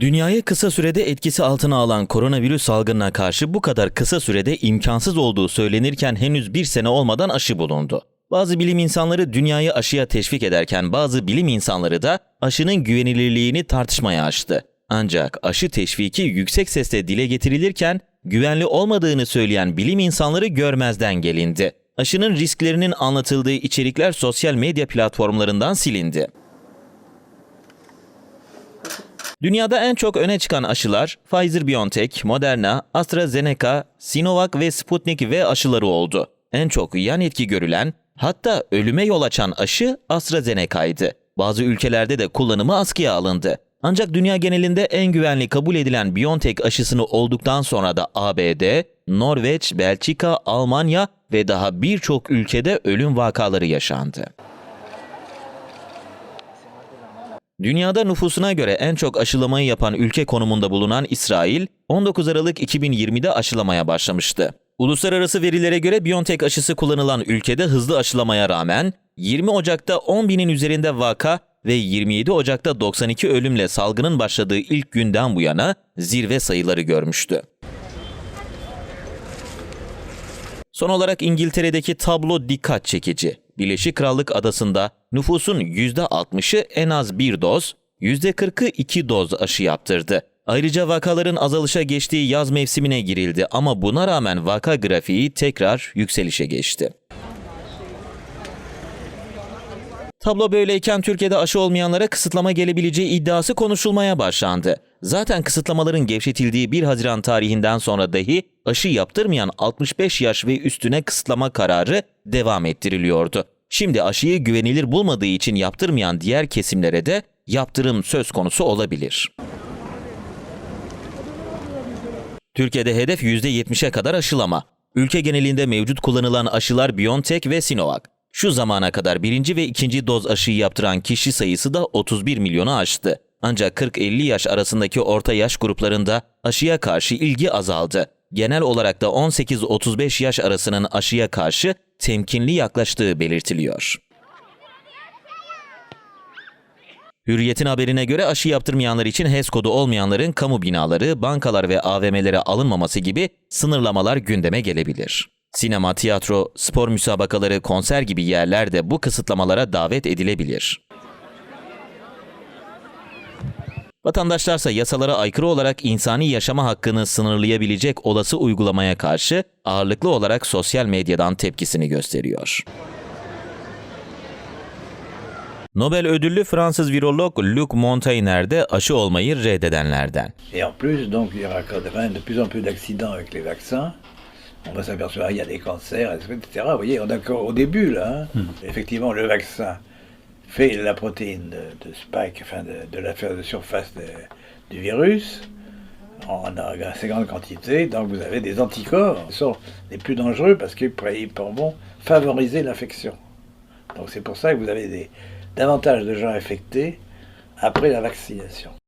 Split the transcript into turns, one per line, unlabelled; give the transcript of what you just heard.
Dünyayı kısa sürede etkisi altına alan koronavirüs salgınına karşı bu kadar kısa sürede imkansız olduğu söylenirken henüz bir sene olmadan aşı bulundu. Bazı bilim insanları dünyayı aşıya teşvik ederken bazı bilim insanları da aşının güvenilirliğini tartışmaya açtı. Ancak aşı teşviki yüksek sesle dile getirilirken güvenli olmadığını söyleyen bilim insanları görmezden gelindi. Aşının risklerinin anlatıldığı içerikler sosyal medya platformlarından silindi. Dünyada en çok öne çıkan aşılar Pfizer-BioNTech, Moderna, AstraZeneca, Sinovac ve Sputnik V aşıları oldu. En çok yan etki görülen, hatta ölüme yol açan aşı AstraZeneca'ydı. Bazı ülkelerde de kullanımı askıya alındı. Ancak dünya genelinde en güvenli kabul edilen BioNTech aşısını olduktan sonra da ABD, Norveç, Belçika, Almanya ve daha birçok ülkede ölüm vakaları yaşandı. Dünyada nüfusuna göre en çok aşılamayı yapan ülke konumunda bulunan İsrail, 19 Aralık 2020'de aşılamaya başlamıştı. Uluslararası verilere göre BioNTech aşısı kullanılan ülkede hızlı aşılamaya rağmen 20 Ocak'ta 10 binin üzerinde vaka ve 27 Ocak'ta 92 ölümle salgının başladığı ilk günden bu yana zirve sayıları görmüştü. Son olarak İngiltere'deki tablo dikkat çekici. Birleşik Krallık adasında nüfusun %60'ı en az bir doz, %40'ı iki doz aşı yaptırdı. Ayrıca vakaların azalışa geçtiği yaz mevsimine girildi ama buna rağmen vaka grafiği tekrar yükselişe geçti. Tablo böyleyken Türkiye'de aşı olmayanlara kısıtlama gelebileceği iddiası konuşulmaya başlandı. Zaten kısıtlamaların gevşetildiği 1 Haziran tarihinden sonra dahi aşı yaptırmayan 65 yaş ve üstüne kısıtlama kararı devam ettiriliyordu. Şimdi aşıyı güvenilir bulmadığı için yaptırmayan diğer kesimlere de yaptırım söz konusu olabilir. Türkiye'de hedef %70'e kadar aşılama. Ülke genelinde mevcut kullanılan aşılar BioNTech ve Sinovac. Şu zamana kadar birinci ve ikinci doz aşıyı yaptıran kişi sayısı da 31 milyonu aştı. Ancak 40-50 yaş arasındaki orta yaş gruplarında aşıya karşı ilgi azaldı. Genel olarak da 18-35 yaş arasının aşıya karşı temkinli yaklaştığı belirtiliyor. Hürriyet'in haberine göre aşı yaptırmayanlar için HES kodu olmayanların kamu binaları, bankalar ve AVM'lere alınmaması gibi sınırlamalar gündeme gelebilir. Sinema, tiyatro, spor müsabakaları, konser gibi yerlerde bu kısıtlamalara davet edilebilir. Vatandaşlarsa yasalara aykırı olarak insani yaşama hakkını sınırlayabilecek olası uygulamaya karşı ağırlıklı olarak sosyal medyadan tepkisini gösteriyor. Nobel ödüllü Fransız virolog Luc Montagnier de aşı olmayı reddedenlerden.
Et en plus, donc, il y aura quand même de plus en plus d'accidents avec les vaccins. On va s'apercevoir qu'il y a des cancers, etc. Vous voyez, on est encore au début, là. hein. Effectivement, le vaccin fait la protéine de, spike, enfin, de, de la de surface du virus, en assez grande quantité. Donc, vous avez des anticorps qui sont les plus dangereux parce qu'ils pourront favoriser l'infection. Donc, c'est pour ça que vous avez davantage de gens infectés après la vaccination.